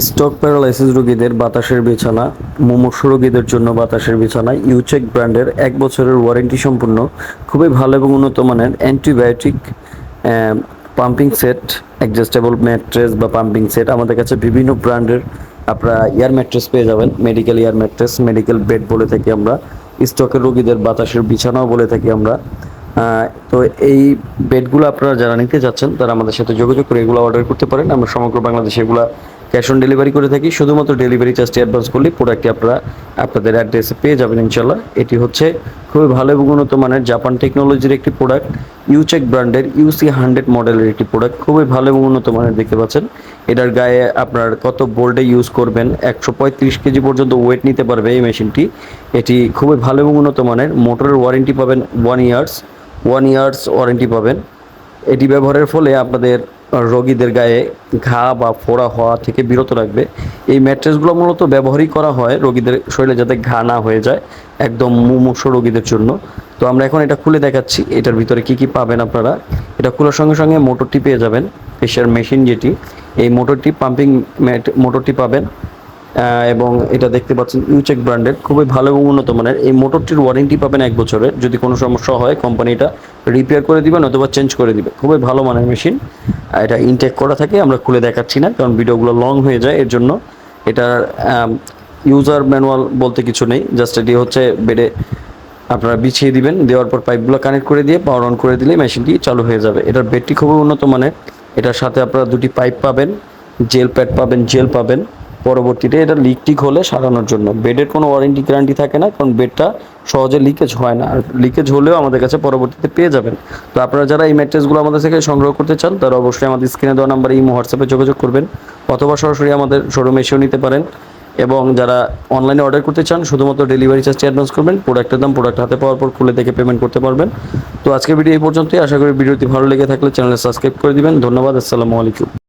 Stock paralysis রোগীদের বাতাসের বিছানা মুমূর্ষ রোগীদের জন্য বাতাসের বিছানা, ইউচেক ব্র্যান্ডের এক বছরের ওয়ারেন্টি সম্পূর্ণ, খুবই ভালো এবং উন্নত মানের antibiotic pumping set, adjustable mattress বা পাম্পিং সেট আমাদের কাছে বিভিন্ন ব্র্যান্ডের আপনারা এয়ার ম্যাট্রেস পেয়ে যাবেন, medical air mattress, medical bed বলে থাকি আমরা, স্টকের রোগীদের বাতাসের বিছানাও বলে থাকি আমরা তো এই বেডগুলো আপনারা যারা নিতে যাচ্ছেন তারা আমাদের সাথে যোগাযোগ করে এগুলো অর্ডার করতে পারেন, আমরা সমগ্র বাংলাদেশে এগুলো ক্যাশ অন ডেলিভারি করে থাকি। শুধুমাত্র ডেলিভারি চার্জটি অ্যাডভান্স করলে প্রোডাক্টটি আপনারা আপনাদের অ্যাড্রেসে পেয়ে যাবেন ইনশাল্লাহ এটি হচ্ছে খুবই ভালো এবং উন্নত মানের জাপান টেকনোলজির একটি প্রোডাক্ট। ইউচেক ব্র্যান্ডের ইউসি হান্ড্রেড মডেলের একটি প্রোডাক্ট। খুবই ভালো এবং উন্নত মানের দেখতে পাচ্ছেন। এটার গায়ে আপনার কত বোল্ডে ইউজ করবেন, একশো পঁয়ত্রিশ কেজি পর্যন্ত ওয়েট নিতে পারবে এই মেশিনটি। এটি খুবই ভালো এবং উন্নত মানের। মোটরের ওয়ারেন্টি পাবেন one years one years warranty পাবেন। এটি ব্যবহারের ফলে আপনাদের রোগীদের গায়ে ঘা বা ফোড়া হওয়া থেকে বিরত রাখবে। এই ম্যাট্রেসগুলো মূলত ব্যবহারই করা হয় রোগীদের শরীরে যাতে ঘা না হয়ে যায়, একদম মুমূর্ষ রোগীদের জন্য। তো আমরা এখন এটা খুলে দেখাচ্ছি, এটার ভিতরে কি কি পাবেন আপনারা। এটা খোলার সঙ্গে সঙ্গে মোটরটি পেয়ে যাবেন, প্রেশার মেশিন যেটি। এই মোটরটি পাম্পিং ম্যাট, মোটরটি পাবেন এবং এটা দেখতে পাচ্ছেন ইউচেক ব্র্যান্ডের। খুবই ভালো এবং উন্নত মানের। এই মোটরটির ওয়ারেন্টি পাবেন এক বছরের। যদি কোনো সমস্যা হয় কোম্পানি এটা রিপেয়ার করে দিবেন অথবা চেঞ্জ করে দিবে খুবই ভালো মানের মেশিন এটা ইনটেক করা থাকে, আমরা খুলে দেখাচ্ছি না, কারণ ভিডিওগুলো লং হয়ে যায়, এর জন্য এটার ইউজার ম্যানুয়াল বলতে কিছু নেই জাস্ট এটি হচ্ছে বেডে আপনারা বিছিয়ে দিবেন, দেওয়ার পর পাইপগুলো কানেক্ট করে দিয়ে পাওয়ার অন করে দিলে মেশিনটি চালু হয়ে যাবে। এটার বেডটি খুবই উন্নত মানের। এটার সাথে আপনারা দুটি পাইপ পাবেন জেল প্যাড পাবেন জেল পাবেন। পরবর্তীতে এটা লিক টিক হলে সারানোর জন্য। বেডের কোনো ওয়ারেন্টি গ্যারান্টি থাকে না, কারণ বেডটা সহজে লিকেজ হয় না। আর লিকেজ হলেও আমাদের কাছে পরবর্তীতে পেয়ে যাবেন। তো আপনারা যারা এই ম্যাট্রেসগুলো আমাদের থেকে সংগ্রহ করতে চান, তারা অবশ্যই আমাদের স্ক্রিনে দেওয়া নাম্বারে ইমো হোয়াটসঅ্যাপে যোগাযোগ করবেন, অথবা সরাসরি আমাদের শোরুমে এসেও নিতে পারেন। এবং যারা অনলাইনে অর্ডার করতে চান, শুধুমাত্র ডেলিভারি চার্জটি অ্যাডভান্স করবেন প্রোডাক্টের দাম প্রোডাক্ট হাতে পাওয়ার পর খুলে দেখে পেমেন্ট করতে পারবেন। তো আজকের ভিডিও এই পর্যন্তই। আশা করি ভিডিওটি ভালো লেগে থাকলে চ্যানেলে সাবস্ক্রাইব করে দিবেন। ধন্যবাদ, আসসালামু আলাইকুম।